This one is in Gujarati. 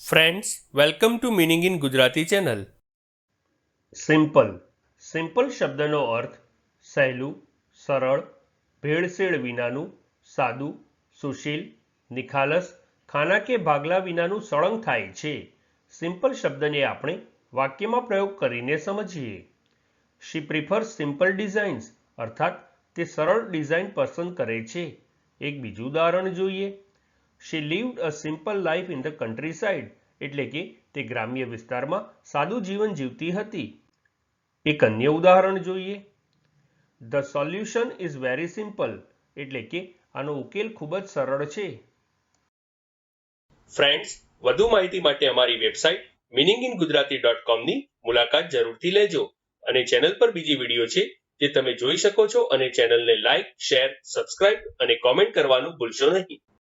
Friends welcome to meaning in Gujarati channel simple simple શબ્દનો અર્થ સહેલું, સરળ, ભેળસેળ વિનાનું, સાદું, સુશીલ, નિખાલસ, ખાના કે ભાગલા વિનાનું સળંગ થાય છે. સિમ્પલ શબ્દને આપણે વાક્યમાં પ્રયોગ કરીને સમજીએ. શી પ્રિફર્સ સિમ્પલ ડિઝાઇન્સ અર્થાત તે સરળ ડિઝાઇન પસંદ કરે છે. એક બીજું ઉદાહરણ જોઈએ. She lived a simple life in the country એટલે કે તે ગ્રામ્ય વિસ્તારમાં સાદું જીવન જીવતી હતી. એક અન્ય ઉદાહરણ જોઈએ. The solution is very simple એટલે કે આનો ઉકેલ ખૂબ જ સરળ છે. ફ્રેન્ડ્સ વધુ માહિતી માટે અમારી website meaning in Gujarati dot કોમની મુલાકાત જરૂરથી લેજો અને ચેનલ પર બીજી વીડિયો છે જે તમે જોઈ શકો છો અને ચેનલને લાઇક શેર સબસ્ક્રાઇબ અને કોમેન્ટ કરવાનું ભૂલશો નહીં.